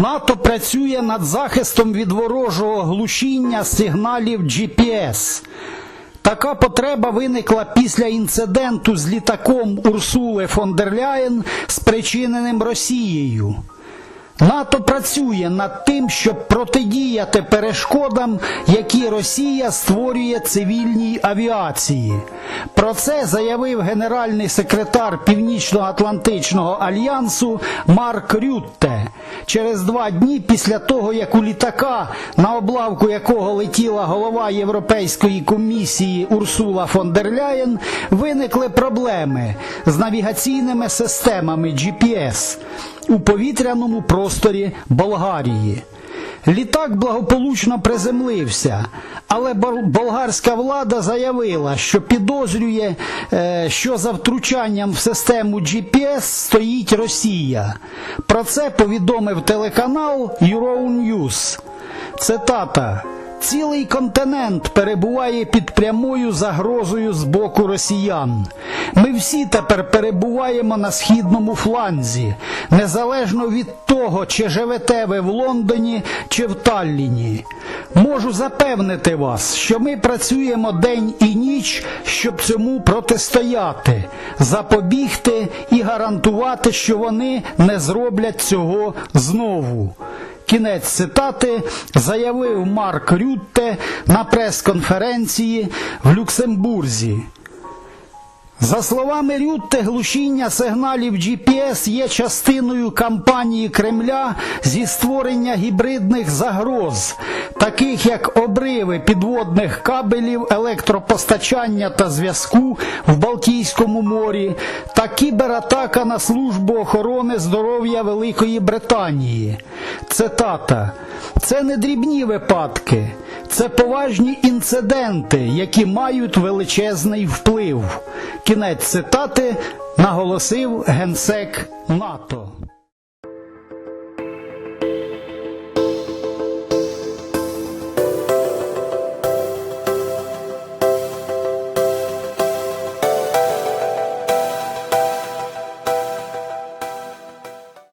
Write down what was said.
НАТО працює над захистом від ворожого глушіння сигналів GPS. Така потреба виникла після інциденту з літаком Урсули фон дер Ляєн, спричиненим Росією. НАТО працює над тим, щоб протидіяти перешкодам, які Росія створює цивільній авіації. Про це заявив генеральний секретар Північно-Атлантичного альянсу Марк Рютте через два дні після того, як у літака, на облавку якого летіла голова Європейської комісії Урсула фон дер Ляєн, виникли проблеми з навігаційними системами GPS у повітряному просторі Болгарії. Літак благополучно приземлився, але болгарська влада заявила, що підозрює, е, що за втручанням в систему GPS стоїть Росія. Про це повідомив телеканал Euronews. Цитата. Цілий континент перебуває під прямою загрозою з боку росіян. Ми всі тепер перебуваємо на східному фланзі, незалежно від того, чи живете ви в Лондоні чи в Талліні. Можу запевнити вас, що ми працюємо день і ніч, щоб цьому протистояти, запобігти і гарантувати, що вони не зроблять цього знову. Кінець цитати заявив Марк Рютте на прес-конференції в Люксембурзі. За словами Рютте, глушіння сигналів GPS є частиною кампанії Кремля зі створення гібридних загроз, таких як обриви підводних кабелів, електропостачання та зв'язку в Балтійському морі та кібератака на службу охорони здоров'я Великої Британії. Цитата. Це не дрібні випадки, це поважні інциденти, які мають величезний вплив. Кінець цитати наголосив генсек НАТО.